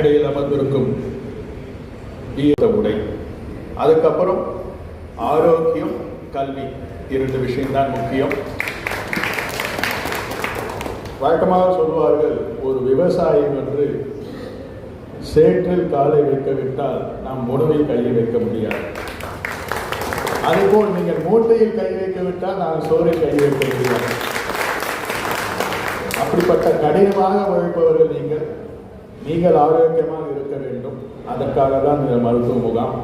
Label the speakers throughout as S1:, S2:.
S1: மேடையில் அமர்ந்திருக்கும் ஈர உடை. அதுக்கப்புறம் ஆரோக்கியம் கல்வி இரண்டு விஷயம்தான் முக்கியம். வழக்கமாக சொல்வார்கள் ஒரு விவசாயி என்று சேற்றில் காலை வைக்க விட்டால் நாம் உணவில் கையை வைக்க முடியாது. அதுபோல் நீங்கள் மூட்டையில் கை வைக்க விட்டால் நான் சோறில் கை வைக்க முடியாது. அப்படிப்பட்ட கடினமாக உழைப்பவர்கள் நீங்கள் நீங்கள் ஆரோக்கியமாக இருக்க வேண்டும். அதற்காக தான் இந்த மருத்துவ முகாம்.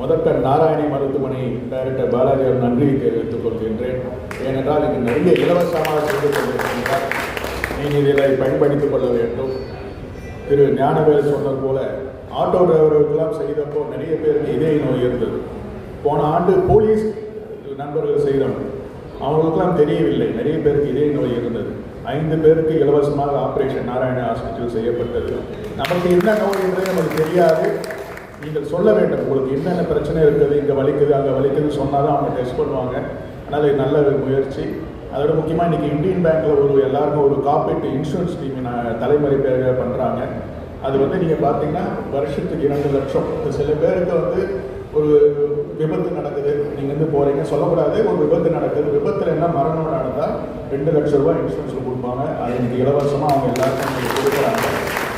S1: முதற்க நாராயணி மருத்துவமனை டைரக்டர் பாலாஜியார் நன்றியை தெரிவித்துக் கொள்கின்றேன். ஏனென்றால் இங்கு நிறைய இலவசமாக செய்து கொண்டிருக்கின்றார். நீங்கள் இதில் பயன்படுத்திக் கொள்ள வேண்டும். திரு ஞானவேல் சொன்னது போல ஆட்டோ டிரைவர்களுக்கெல்லாம் செய்தப்போ நிறைய பேருக்கு இதய நோய் இருந்தது. போன ஆண்டு போலீஸ் நண்பர்கள் செய்தோம் அவங்களுக்கெல்லாம் தெரியவில்லை. நிறைய பேருக்கு இதய நோய் இருந்தது. ஐந்து பேருக்கு இலவசமாக ஆப்ரேஷன் நாராயண ஹாஸ்பிட்டல் செய்யப்பட்டது. நமக்கு என்ன நோய் என்றது நமக்கு தெரியாது. நீங்கள் சொல்ல வேண்டும் உங்களுக்கு என்னென்ன பிரச்சனை இருக்குது இங்கே வலிக்குது அங்கே வலிக்குதுன்னு சொன்னால் தான் அவங்க டெஸ்ட் பண்ணுவாங்க. அதனால் இது நல்ல ஒரு முயற்சி. அதோட முக்கியமாக இன்றைக்கி இந்தியன் பேங்க்கில் ஒரு எல்லாருமே ஒரு காப்பீட்டு இன்சூரன்ஸ் ஸ்கீம் நான் தலைமுறை பேருக பண்ணுறாங்க அது வந்து நீங்கள் பார்த்தீங்கன்னா வருஷத்துக்கு இரண்டு லட்சம். சில பேருக்கு வந்து ஒரு விபத்து நடக்குது நீங்கள் வந்து போகிறீங்க சொல்லக்கூடாது. ஒரு விபத்து நடக்குது. விபத்தில் என்ன மரணம் நடந்தால் ரெண்டு லட்சம் ரூபாய் இன்சூரன்ஸில் கொடுப்பாங்க. அது இன்னைக்கு இலவசமாக அவங்க எல்லாருக்கும் கொடுக்குறாங்க.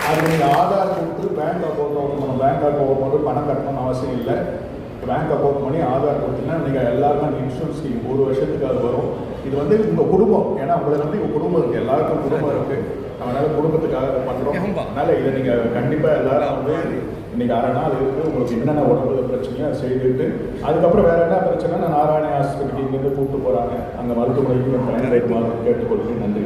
S1: அது நீங்கள் ஆதார் கொடுத்து பேங்க் அக்கௌண்ட் ஓப்பன் பண்ணணும் பேங்க் அக்கௌண்ட் ஓப்பன் பண்ணி பணம் கட்டணும்னு அவசியம் இல்லை. பேங்க் அக்கௌண்ட் பண்ணி ஆதார் கொடுத்தீங்கன்னா நீங்கள் எல்லாருக்கும் அந்த இன்சூரன்ஸ் ஸ்கீம் ஒரு வருஷத்துக்கு அது வரும். இது வந்து உங்கள் குடும்பம். ஏன்னா உங்களுக்கு வந்து உங்கள் குடும்பம் இருக்குது எல்லாருக்கும் குடும்பம் இருக்குது அதனால குடும்பத்துக்காக பண்ணுறோம் அதனால் இதை நீங்கள் கண்டிப்பாக எல்லாரும் வந்து இன்னைக்கு அரை நாள் இருக்குது உங்களுக்கு என்னென்ன உடம்புல பிரச்சனையோ அதை செய்துட்டு அதுக்கப்புறம் வேற என்ன பிரச்சனை நான் நாராயண ஆஸ்பத்திரிக்கு இங்கேருந்து கூப்பிட்டு போகிறாங்க அந்த மருத்துவமனைக்கு பயன்படுத்துமாறு கேட்டுக்கொள்கிறேன். நன்றி.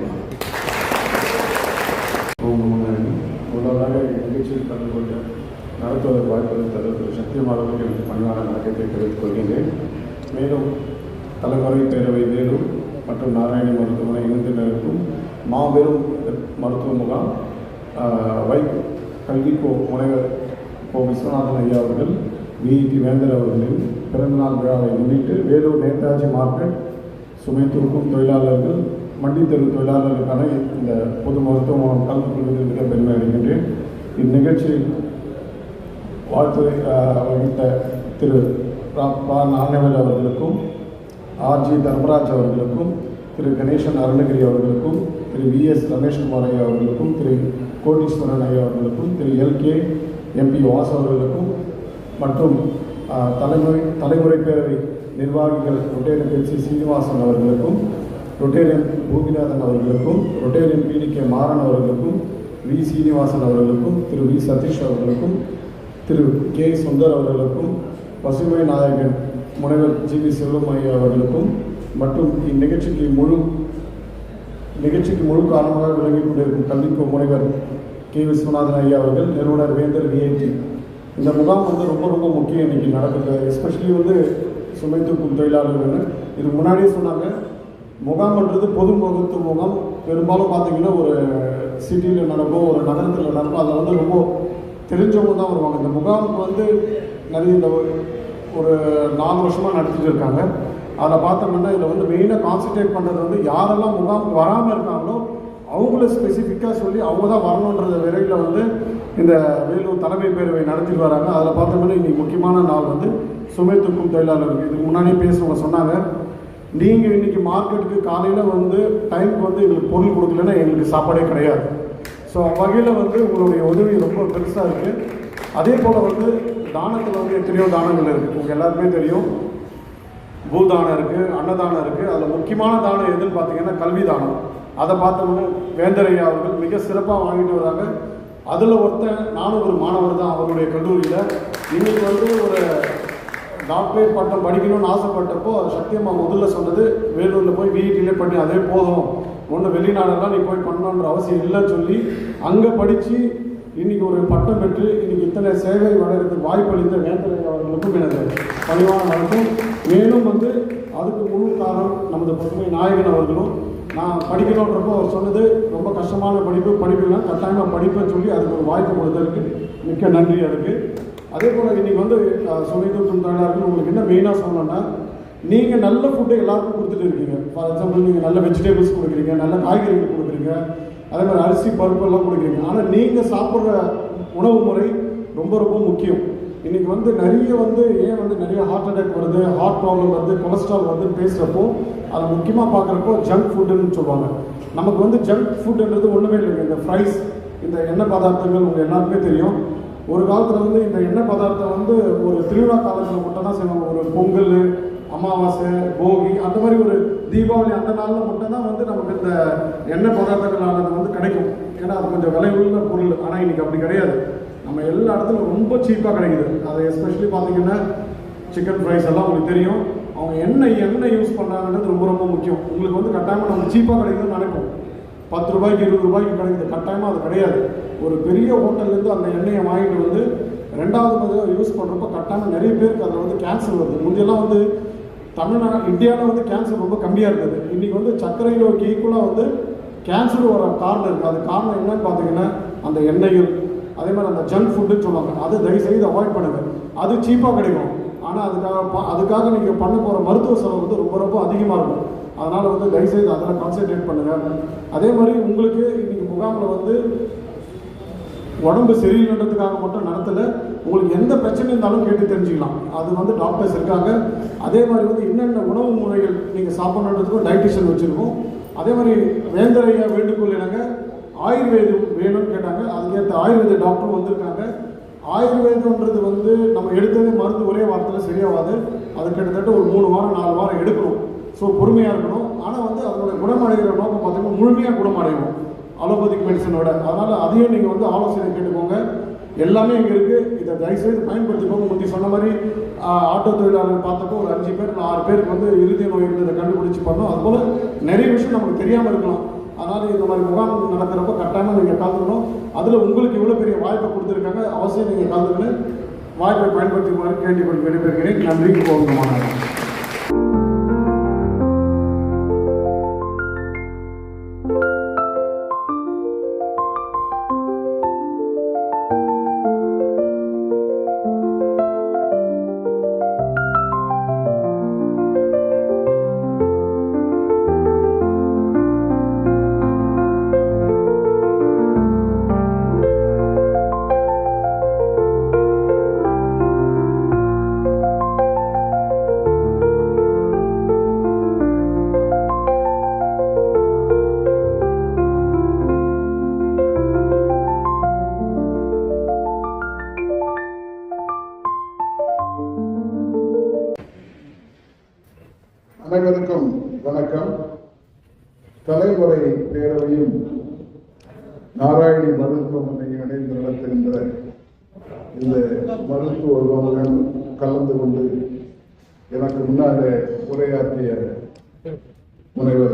S2: முதலாக நிகழ்ச்சியில் கலந்து கொண்டு நடத்துவதற்கு வாய்ப்பதை தருவதற்கு சத்தியமாக எனக்கு பணிவான வணக்கத்தை தெரிவித்துக் கொள்கின்றேன் மேலும் தலைமுறை பேரவை வேலூர் மற்றும் நாராயணி மருத்துவமனை இணைந்து நடக்கும் மாபெரும் மருத்துவ முகாம் வைப் வை கல்வி முனைவர் ஓ விஸ்வநாதன் ஐயா அவர்கள் விஇடி வேந்தர் அவர்களின் பிறந்தநாள் விழாவை முன்னிட்டு வேலூர் நேதாஜி மார்க்கெட் சுமை தூக்கும் தொழிலாளர்கள் மண்டித்தெரு தொழிலாளர்களுக்கான இந்த பொது மருத்துவமனம் கலந்து கொள்வதில் மிக பெருமை அடைகின்றேன். இந்நிகழ்ச்சியில் வாழ்த்து வகித்த திரு. பா. நாகவேல் அவர்களுக்கும் ஆர்ஜி தர்மராஜ் அவர்களுக்கும் திரு. கணேசன் அருணகிரி அவர்களுக்கும் திரு. வி. எஸ். ரமேஷ்குமார் ஐயா அவர்களுக்கும் திரு. கோடீஸ்வரன் ஐயா அவர்களுக்கும் திரு. எல். கே. எம்பி வாஸ் அவர்களுக்கும் மற்றும் தலைமுறை தலைமுறை பேரவை நிர்வாகிகள் ரொட்டேரியன் பென்சி சீனிவாசன் அவர்களுக்கும் ரொட்டேரியன் பூமிநாதன் அவர்களுக்கும் ரொட்டேரியன் பி கே மாறன் அவர்களுக்கும் வி சீனிவாசன் அவர்களுக்கும் திரு வி சதீஷ் அவர்களுக்கும் திரு கே சுந்தர் அவர்களுக்கும் பசுமை நாயகன் முனைவர் ஜி வி செல்வமையா அவர்களுக்கும் மற்றும் இந்நிகழ்ச்சிக்கு முழு நிகழ்ச்சிக்கு முழு காரணமாக விளங்கி கொண்டிருக்கும் கல்விக்கு முனைவர் கே விஸ்வநாதன் ஐயா அவர்கள் நிறுவனர் வேந்தர் விஐடி இந்த முகாம் வந்து ரொம்ப ரொம்ப முக்கியம் இன்றைக்கி நடக்குது. எஸ்பெஷலி வந்து சுமை தூக்கும் தொழிலாளர்கள் இது முன்னாடியே சொன்னாங்க முகாம்ன்றது பொது முகத்து முகாம். பெரும்பாலும் பார்த்தீங்கன்னா ஒரு சிட்டியில் நடக்கும் ஒரு நகரத்தில் நடக்கும் அதில் வந்து ரொம்ப தெரிஞ்சவங்க தான் வருவாங்க. இந்த முகாமுக்கு வந்து நிறைய இந்த ஒரு- ஒரு நாலு வருஷமாக நடத்திட்டு இருக்காங்க. அதில் பார்த்தோம்னா இதில் வந்து மெயினாக கான்சென்ட்ரேட் பண்ணுறது வந்து யாரெல்லாம் முகாமுக்கு வராமல் இருக்காங்களோ அவங்கள ஸ்பெசிஃபிக்காக சொல்லி அவங்க தான் வரணுன்றத விரைவில் வந்து இந்த வேலூர் தலைமை பேரவை நடத்திட்டு வராங்க. அதில் பார்த்தோம்னா இன்னைக்கு முக்கியமான நாள் வந்து சுமை தூக்கும் தொழிலாளர்கள் இதுக்கு முன்னாடியே பேசுவங்க சொன்னாங்க. நீங்கள் இன்னைக்கு மார்க்கெட்டுக்கு காலையில் வந்து டைமுக்கு வந்து எங்களுக்கு பொருள் கொடுக்கலன்னா எங்களுக்கு சாப்பாடே கிடையாது. ஸோ வகையில் வந்து உங்களுடைய உதவி ரொம்ப பெருசாக இருக்குது அதே போல் வந்து தானத்தில் வந்து எத்தனையோ தானங்கள் இருக்குது உங்களுக்கு எல்லாருக்குமே தெரியும். பூதானம் இருக்குது அன்னதானம் இருக்குது அதில் முக்கியமான தானம் எதுன்னு பார்த்தீங்கன்னா கல்வி தானம் அதை பார்த்தோம்னா வேந்தரையா அவர்கள் மிக சிறப்பாக வாங்கிட்டு வராங்க. அதில் ஒருத்தன் நானும் ஒரு மாணவர் தான் அவருடைய கல்லூரியில். இன்னைக்கு வந்து ஒரு டாக்டரேட் பட்டம் படிக்கணும்னு ஆசைப்பட்டப்போ சத்தியம்மா முதல்ல சொன்னது வேலூரில் போய் விஐடியிலே பண்ணி அதே போதும். ஒன்று வெளிநாடெல்லாம் நீ போய் பண்ணணுன்ற அவசியம் இல்லைன்னு சொல்லி அங்கே படித்து இன்னைக்கு ஒரு பட்டம் பெற்று இன்னைக்கு இத்தனை சேவை வளர்கிறதுக்கு வாய்ப்பளித்த வேந்தரை அவர்களுக்கும் எனது பணிவான வணக்கம் மேலும் வந்து அதுக்கு முழு காரணம் நமது பசுமை நாயகன் அவர்களும். நான் படிக்கணுன்றப்போ அவர் சொன்னது ரொம்ப கஷ்டமான படிப்பு படிப்புனா கட்டாயமாக படிப்பேன்னு சொல்லி அதுக்கு ஒரு வாய்ப்பு கொடுத்ததுக்கு மிக்க நன்றி அதுக்கு. அதே போல் இன்றைக்கி வந்து அஹ், சுமை உங்களுக்கு என்ன மெயினாக சொல்லணும்னா நீங்கள் நல்ல ஃபுட்டு எல்லாருக்கும் கொடுத்துட்டு இருக்கீங்க. ஃபார் எக்ஸாம்பிள் நீங்கள் நல்ல வெஜிடபிள்ஸ் கொடுக்குறீங்க நல்ல காய்கறிகள் கொடுக்குறீங்க அதே மாதிரி அரிசி பருப்பு எல்லாம் கொடுக்குறீங்க. ஆனால் நீங்கள் சாப்பிட்ற உணவு முறை ரொம்ப ரொம்ப முக்கியம். இன்னைக்கு வந்து நிறைய வந்து ஏன் வந்து நிறைய ஹார்ட் அட்டாக் வருது ஹார்ட் ப்ராப்ளம் வருது கொலஸ்ட்ரால் வருதுன்னு பேசுகிறப்போ அதை முக்கியமாக பார்க்குறப்போ ஜங்க் ஃபுட்டுன்னு சொல்லுவாங்க. நமக்கு வந்து ஜங்க் ஃபுட்டுன்றது ஒன்றுமே இல்லைங்க. இந்த ஃப்ரைஸ் இந்த எண்ணெய் பதார்த்தங்கள் உங்கள் எல்லாருக்குமே தெரியும். ஒரு காலத்தில் வந்து இந்த எண்ணெய் பதார்த்தம் வந்து ஒரு திருவிழா காலத்தில் மட்டும் தான் செய்வாங்க. ஒரு பொங்கல் அமாவாசை போகி அந்த மாதிரி ஒரு தீபாவளி அந்த நாளில் மட்டும்தான் வந்து நமக்கு இந்த எண்ணெய் பதார்த்தங்கள் ஆனது வந்து கிடைக்கும். ஏன்னா அது கொஞ்சம் விலை உள்ள பொருள். ஆனால் இன்னைக்கு அப்படி கிடையாது. நம்ம எல்லா இடத்துலையும் ரொம்ப சீப்பாக கிடைக்குது. அது எஸ்பெஷலி பார்த்தீங்கன்னா சிக்கன் ஃப்ரைஸ் எல்லாம் உங்களுக்கு தெரியும். அவங்க என்ன எண்ணெய் யூஸ் பண்ணுறாங்கன்றது ரொம்ப ரொம்ப முக்கியம். உங்களுக்கு வந்து கட்டாயமாக நம்ம சீப்பாக கிடைக்குதுன்னு நினைப்போம். பத்து ரூபாய்க்கு இருபது ரூபாய்க்கு கிடைக்குது. கட்டாயமாக அது கிடையாது. ஒரு பெரிய ஹோட்டல்லேருந்து அந்த எண்ணெயை வாங்கிட்டு வந்து ரெண்டாவது பதிலாக யூஸ் பண்ணுறப்ப கட்டாயமாக நிறைய பேருக்கு அதில் வந்து கேன்சர் வருது. முந்தையெல்லாம் வந்து தமிழ்நாடு இந்தியாவில் வந்து கேன்சர் ரொம்ப கம்மியாக இருக்குது இன்றைக்கி வந்து சர்க்கரை நோய்க்கு ஈக்குவலாக வந்து கேன்சர் வர காரணம் இருக்குது அது காரணம் என்னன்னு பார்த்தீங்கன்னா அந்த எண்ணெய்கள். அதே மாதிரி அந்த ஜங்க் ஃபுட்டுன்னு சொல்லுவாங்க. அது தயவுசெய்து அவாய்ட் பண்ணுங்கள் அது சீப்பாக கிடைக்கும். ஆனால் அதுக்காக அதுக்காக நீங்கள் பண்ண போகிற மருத்துவ செலவு வந்து ரொம்ப ரொம்ப அதிகமாக இருக்கும். அதனால் வந்து தயவுசெய்து அதில் கான்சென்ட்ரேட் பண்ணுங்கள் அதே மாதிரி உங்களுக்கு இன்றைக்கி முகாமில் வந்து உடம்பு சரியில்லைன்றதுக்காக மட்டும் நடத்தல. உங்களுக்கு எந்த பிரச்சனை இருந்தாலும் கேட்டு தெரிஞ்சுக்கலாம். அது வந்து டாக்டர்ஸ் இருக்காங்க. அதே மாதிரி வந்து என்னென்ன உணவு முறைகள் நீங்கள் சாப்பிட்ணுன்றதுக்கும் டயட்டிஷியன் வச்சுருக்கோம். அதே மாதிரி வேந்தரையா வேண்டுகோள் என்னங்க ஆயுர்வேதம் வேணும்னு கேட்டாங்க. அதுக்கேற்ற ஆயுர்வேத டாக்டரும் வந்திருக்காங்க. ஆயுர்வேதம்ன்றது வந்து நம்ம எடுத்தது மருந்து ஒரே வாரத்தில் சரியாகாது அது கிட்டத்தட்ட ஒரு மூணு வாரம் நாலு வாரம் எடுக்கணும். ஸோ பொறுமையாக இருக்கணும். ஆனால் வந்து அதோட குணமடைகிற நோக்கம் பார்த்தீங்கன்னா முழுமையாக குணமடையணும். அலோபதிக் மெடிசனோட அதனால் அதையும் நீங்கள் வந்து ஆலோசனை கேட்டுக்கோங்க. எல்லாமே இங்கே இருக்குது இதை தயவுசெய்து பயன்படுத்திக்கோங்க. முந்தி சொன்ன மாதிரி ஆட்டோ தொழிலாளர் பார்த்தப்போ ஒரு அஞ்சு பேர் ஆறு பேருக்கு வந்து இறுதி நோய் இருந்ததை கண்டுபிடிச்சி பண்ணோம் அதுபோல் நிறைய விஷயம் நமக்கு தெரியாமல் இருக்கலாம். அதனால் இந்த மாதிரி முகாம் நடக்கிறப்ப கட்டாயமாக நீங்கள் கலந்துக்கணும். அதில் உங்களுக்கு இவ்வளோ பெரிய வாய்ப்பை கொடுத்துருக்காங்க அவசியம் நீங்கள் கலந்துக்கணும். வாய்ப்பை பயன்படுத்துமாறு கேட்டுக்கொண்டு விடைபெறுகிறேன். நன்றி போகணுமான
S3: அனைவருக்கும்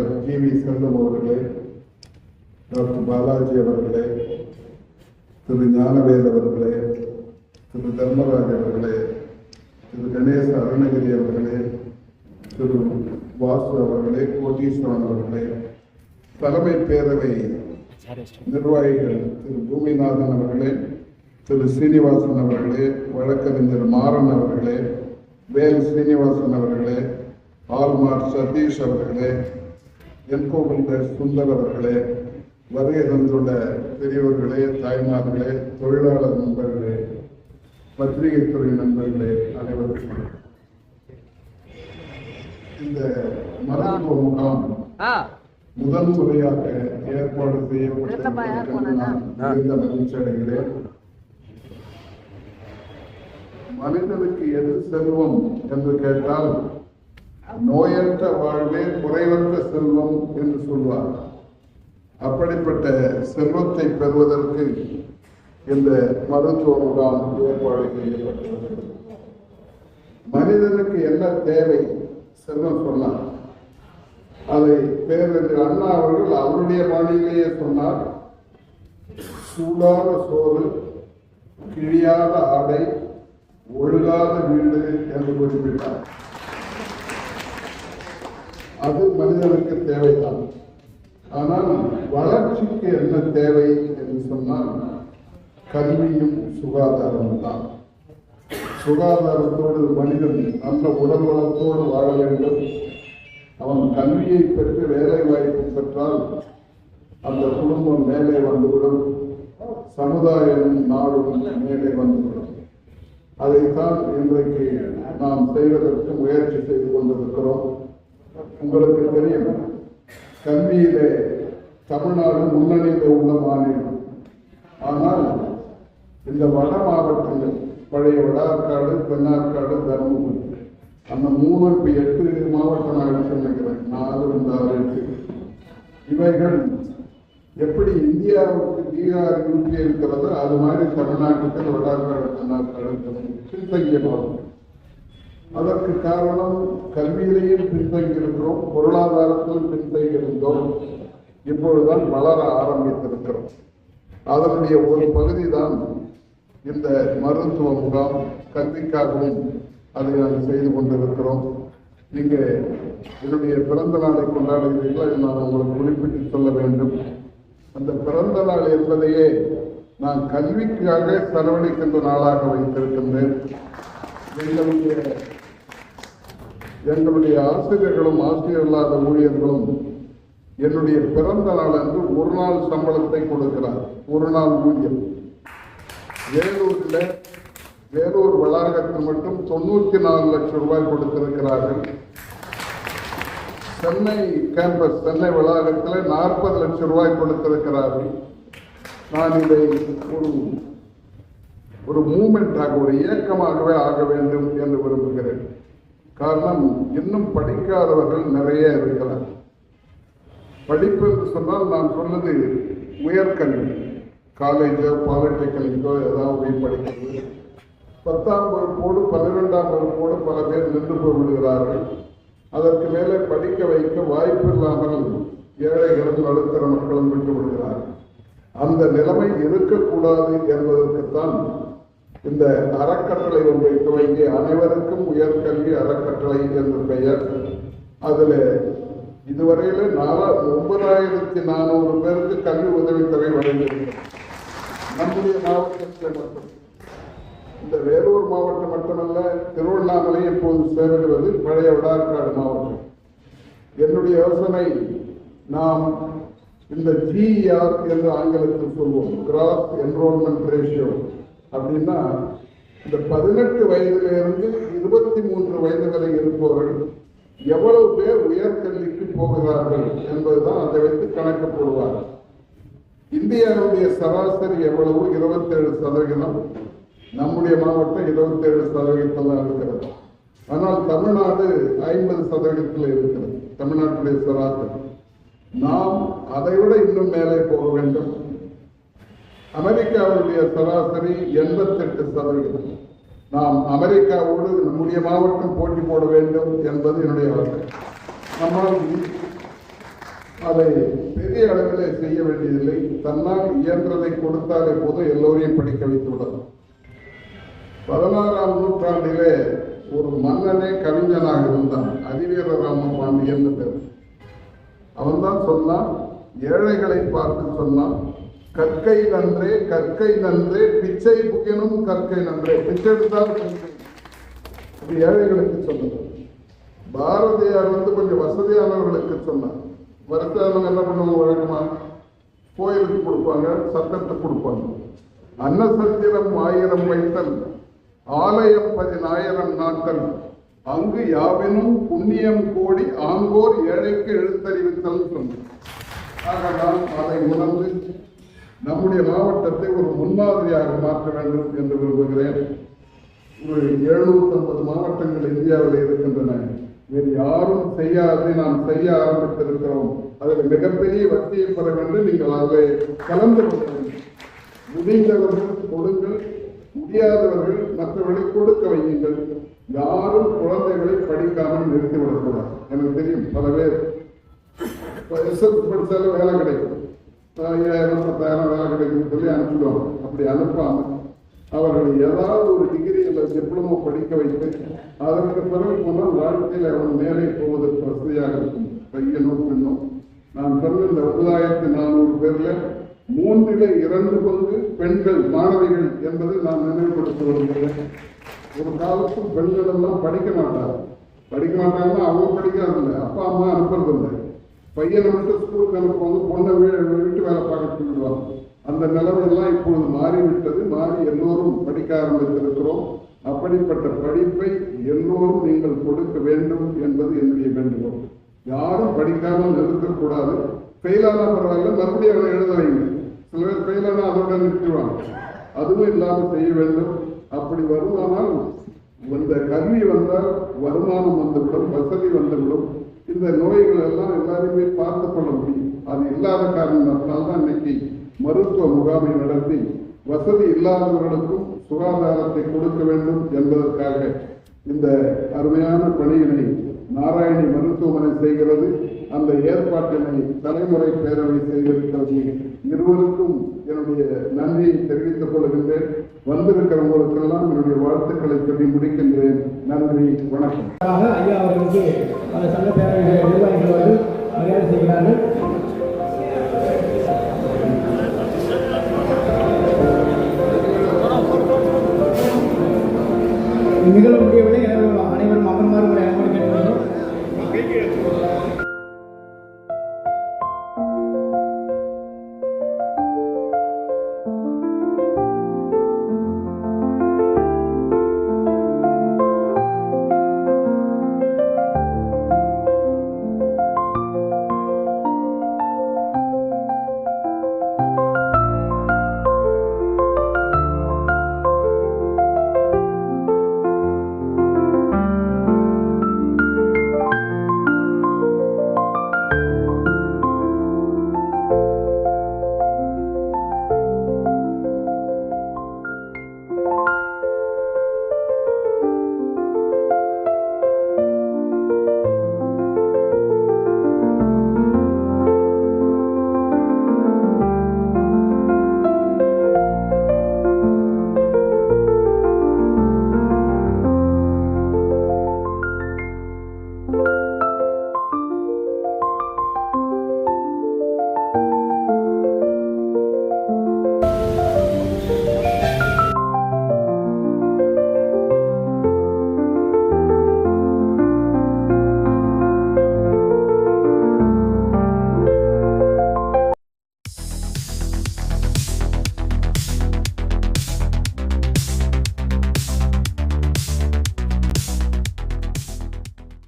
S3: தலைவர் ஜி வி செல்வம் அவர்களே டாக்டர் பாலாஜி அவர்களே திரு ஞானவேல் அவர்களே திரு தர்மராஜ் அவர்களே திரு கணேச அருணகிரி அவர்களே திரு வாசு அவர்களே கோட்டீஸ்வரன் அவர்களே தலைமை பேரவை நிர்வாகிகள் திரு பூமிநாதன் அவர்களே திரு சீனிவாசன் அவர்களே வழக்கறிஞர் மாறன் அவர்களே வேல் சீனிவாசன் அவர்களே ஆல்மார் சதீஷ் அவர்களே என்கோபில்டர் சுந்தர் அவர்களே வருகை தந்துள்ள பெரியவர்களே தாய்மார்களே தொழிலாளர் நண்பர்களே பத்திரிகைத்துறை நண்பர்களே அனைவருக்கும். இந்த மருத்துவ முகாம் முதல் முறையாக ஏற்பாடு
S4: யார் போனாங்க?
S3: செய்யப்பட்டிருக்கின்ற மகிழ்ச்சி அடைகிறேன் மனிதனுக்கு எது செல்வம் என்று கேட்டால் நோயற்ற வாழ்வே குறைவற்ற செல்வம் என்று சொல்வார். அப்படிப்பட்ட செல்வத்தை பெறுவதற்கு இந்த மருத்துவ முகாம் ஏற்பாடு செய்யப்பட்டிருக்கிறது மனிதனுக்கு என்ன தேவை செல்வம் சொன்னார். அதை பேரறிஞர் அண்ணா அவர்கள் அவருடைய பாணியிலேயே சொன்னார். சூடான சோறு கிழியாத ஆடை ஒழுகாத வீடு என்று குறிப்பிட்டார். அது மனிதனுக்கு தேவைதான். ஆனால் வளர்ச்சிக்கு என்ன தேவை என்று சொன்னால் கல்வியும் சுகாதாரமும் தான் சுகாதாரத்தோடு மனிதன் நல்ல உடல் வளத்தோடு வாழ வேண்டும். அவன் கல்வியை பெற்று வேலை வாய்ப்பு பெற்றால் அந்த குடும்பம் மேலே வந்துவிடும். சமுதாயம் நாடும் மேலே வந்துவிடும். அதைத்தான் இன்றைக்கு நாம் செய்வதற்கு முயற்சி செய்து கொண்டிருக்கிறோம். உங்களுக்கு தெரியும். கல்வியிலே தமிழ்நாடு முன்னணியில் உள்ள மாநிலம். ஆனால் இந்த வட மாவட்டங்கள் பழைய வடார்காடு தென்னார்காடு தருமபுரி. அந்த மூணு இப்போ எட்டு மாவட்டம் ஆயிடுச்சு நினைக்கிறேன் நாலு ரெண்டு எட்டு இவைகள் எப்படி இந்தியாவுக்கு பீகார் யூபி இருக்கிறதோ அது மாதிரி தமிழ்நாட்டுக்கு வடார்காடு தென்னார்காடு தருமபுரி. பின்தங்கிய மாவட்டம். அதற்கு காரணம் கல்வியிலேயும் பின்தங்கியிருக்கிறோம் பொருளாதாரத்திலும் பின்தங்கியிருந்தோம். இப்பொழுதுதான் வளர ஆரம்பித்திருக்கிறோம். அதனுடைய ஒரு பகுதி தான் இந்த மருத்துவ முகாம். கல்விக்காகவும் அதை நாங்கள் செய்து கொண்டிருக்கிறோம். நீங்கள் என்னுடைய பிறந்த நாளை கொண்டாடுகிறீர்களா நான் உங்களுக்கு குறிப்பிட்டு சொல்ல வேண்டும். அந்த பிறந்த நாள் என்பதையே நான் கல்விக்காக செலவழிக்கின்ற நாளாக வைத்திருக்கின்றேன். எங்களுடைய எங்களுடைய ஆசிரியர்களும் ஆசிரியர் இல்லாத ஊழியர்களும் என்னுடைய பிறந்த நாள் அன்று ஒரு நாள் சம்பளத்தை கொடுக்கிறார். ஒரு நாள் ஊதியம். வேலூரில் வேலூர் வளாகத்தில் மட்டும் தொண்ணூற்றி நாலு லட்சம் ரூபாய் கொடுத்திருக்கிறார்கள். சென்னை கேம்பஸ் சென்னை வளாகத்தில் நாற்பது லட்சம் ரூபாய் கொடுத்திருக்கிறார்கள். நான் இதை ஒரு ஒரு மூமெண்டாக ஒரு இயக்கமாகவே ஆக வேண்டும் என்று விரும்புகிறேன். காரணம் இன்னும் படிக்காதவர்கள் நிறைய இருக்கிறார் படிப்பு என்று சொன்னால் நான் சொன்னது உயர்கல்வி காலேஜோ பாலிடெக்னிக்கோ ஏதாவது போய் படிக்கிறது. பத்தாம் வகுப்போடு பன்னிரெண்டாம் வகுப்போடு பல பேர் நின்று போய் விடுகிறார்கள். அதற்கு மேலே படிக்க வைக்க வாய்ப்பு இல்லாமல் ஏழைகளும் நடுத்தர மக்களும் விட்டு விடுகிறார்கள். அந்த நிலைமை இருக்கக்கூடாது என்பதற்குத்தான் இந்த அறக்கட்டளை ஒன்றை துவங்கி அனைவருக்கும் உயர்கல்வி அறக்கட்டளை என்ற பெயர். அதுல இதுவரையில நாலா ஒன்பதாயிரத்தி நானூறு பேருக்கு கல்வி உதவித்தொகை வழங்கியிருக்கிறோம் நம்முடைய மாவட்டத்தில் மட்டும். இந்த வேலூர் மாவட்டம் மட்டுமல்ல திருவண்ணாமலை இப்போது சேருகிறது பழைய விடார்காடு மாவட்டம். என்னுடைய யோசனை நாம் இந்த ஜிஆர் என்று ஆங்கிலத்தில் சொல்வோம் கிராஸ் என்ரோல்மெண்ட் ரேஷியோ அப்படின்னா இந்த பதினெட்டு வயதிலிருந்து இருபத்தி மூன்று வயது வரை இருப்பவர்கள் எவ்வளவு பேர் உயர்கல்விக்கு போகிறார்கள் என்பதுதான் அதை வைத்து கணக்கு போடுவார்கள் இந்தியாவுடைய சராசரி எவ்வளவு? இருபத்தேழு சதவிகிதம் நம்முடைய மாவட்டம் இருபத்தேழு சதவிகிதத்தில் தான் இருக்கிறது. ஆனால் தமிழ்நாடு ஐம்பது சதவிகிதத்தில் இருக்கிறது தமிழ்நாட்டுடைய சராசரி. நாம் அதை விட இன்னும் மேலே போக வேண்டும். அமெரிக்காவுடைய சராசரி எண்பத்தெட்டு சதவீதம். நாம் அமெரிக்காவோடு நம்முடைய மாவட்டம் போட்டி போட வேண்டும் என்பது என்னுடைய ஆசை. நம்மால் அதை பெரிய அளவில் செய்ய வேண்டியதில்லை. தன்னால் இயன்றதை கொடுத்தாலே போதும். எல்லோரையும் படிக்க வைத்து பதினாறாம் நூற்றாண்டிலே ஒரு மன்னனே கவிஞனாக இருந்தான். அதிவீர ராம பாண்டியன் பேர். அவன் தான் சொன்னான் ஏழைகளை பார்த்து சொன்னான் கற்கை நன்றே கற்கை நன்றே பிச்சை புகினும் கற்கை நன்றே. பிச்சை எடுத்தால் அது ஏழைகளுக்கு சொன்னது. பாரதியார் வந்து கொஞ்சம் வசதியானவர்களுக்கு சொன்னார். வசதியானவங்க என்ன பண்ணுவாங்க வழக்கமா? கோயிலுக்கு கொடுப்பாங்க சட்டத்துக்கு கொடுப்பாங்க. அன்னசத்திரம் ஆயிரம் வைத்தல் ஆலயம் பதினாயிரம் நாட்கள். அங்கு யாவினும் புண்ணியம் கோடி ஆங்கோர் ஏழைக்கு எழுத்தறிவித்தல் சொன்னார். ஆக நாம் அதை உணர்ந்து நம்முடைய மாவட்டத்தை ஒரு முன்மாதிரியாக மாற்ற வேண்டும் என்று விரும்புகிறேன். ஒரு எழுநூத்தி ஐம்பது மாவட்டங்கள் இந்தியாவில் இருக்கின்றன. வேறு யாரும் செய்யாததை நாம் செய்ய ஆரம்பித்திருக்கிறோம். அதில் மிகப்பெரிய வெற்றியை பெற வேண்டும். நீங்கள் அதில் கலந்து கொள்ள வேண்டும் முடிந்தவர்கள் கொடுங்கள். முடியாதவர்கள் மற்றவர்களை கொடுக்க வையுங்கள். யாரும் குழந்தைகளை படிக்காமல் நிறுத்திவிடக்கூடாது. எனக்கு தெரியும் பல பேர். எஸ்எஸ் படித்தாலும் வேலை கிடைக்கும். ஐயாயிரம் பத்தாயிரம் வேலை கிடைக்கும்னு சொல்லி அனுப்பிடுவாங்க அப்படி அனுப்பாம அவர்கள் ஏதாவது ஒரு டிகிரி அல்லது டிப்ளமோ படிக்க வைத்து அதற்கு பிறகு போனால் வாழ்க்கையில் அவன் மேலே போவதற்கு வசதியாக இருக்கும் பையனோ பெண்ணோ நான் சொன்ன இந்த ஒன்பதாயிரத்தி நானூறு பேர்ல மூன்றிலே இரண்டு பங்கு பெண்கள் மாணவிகள் என்பதை நான் நினைவுபடுத்த வருகிறேன் ஒரு காலத்தில் பெண்கள் எல்லாம் படிக்க மாட்டார் படிக்க மாட்டாங்கன்னா அவங்க படிக்கிறது இல்லை அப்பா அம்மா அனுப்புறது இல்லை பையனை மட்டும் ஸ்கூலுக்கு அனுப்புவாங்க பொண்ணை வீடு வீட்டு வேலை பார்க்க அந்த நிலவரெல்லாம் இப்பொழுது மாறிவிட்டது. மாறி எல்லோரும் படிக்க ஆரம்பித்திருக்கிறோம். அப்படிப்பட்ட படிப்பை எல்லோரும் நீங்கள் கொடுக்க வேண்டும் என்பது என்னுடைய வேண்டுகோள். யாரும் படிக்காமல் நிறுத்தக்கூடாது. ஃபெயிலானா பரவாயில்ல மறுபடியும் அவனை எழுத வைங்க. சில பேர் ஃபெயிலானா அதோட நிறுத்திடுவாங்க. அதுவும் இல்லாமல் செய்ய வேண்டும். அப்படி வருமானால் இந்த கல்வி வந்தால் வருமானம் வந்துவிடும் வசதி வந்துவிடும். இந்த நோய்கள் எல்லாம் எல்லாருமே பார்த்து கொள்ள முடியும். அது இல்லாத காரணத்தினால தான் இன்னைக்கு மருத்துவ முகாமை நடத்தி வசதி இல்லாதவர்களுக்கும் சுகாதாரத்தை கொடுக்க வேண்டும் என்பதற்காக இந்த அருமையான பணியினை நாராயணி மருத்துவமனை செய்கிறது. அந்த ஏற்பாட்டினை தலைமுறை பேரவை செய்திருக்கிறது. இருவருக்கும் என்னுடைய நன்றியை தெரிவித்துக் கொள்கின்றேன். வந்திருக்கிறவங்களுக்கெல்லாம் என்னுடைய வாழ்த்துக்களை சொல்லி முடிக்கின்றேன். நன்றி வணக்கம்.
S5: ஐயா அவர்களுக்கு அந்த சங்க பேரவை நிர்வாகிகள் வந்து மரியாதை செய்கிறார்கள்.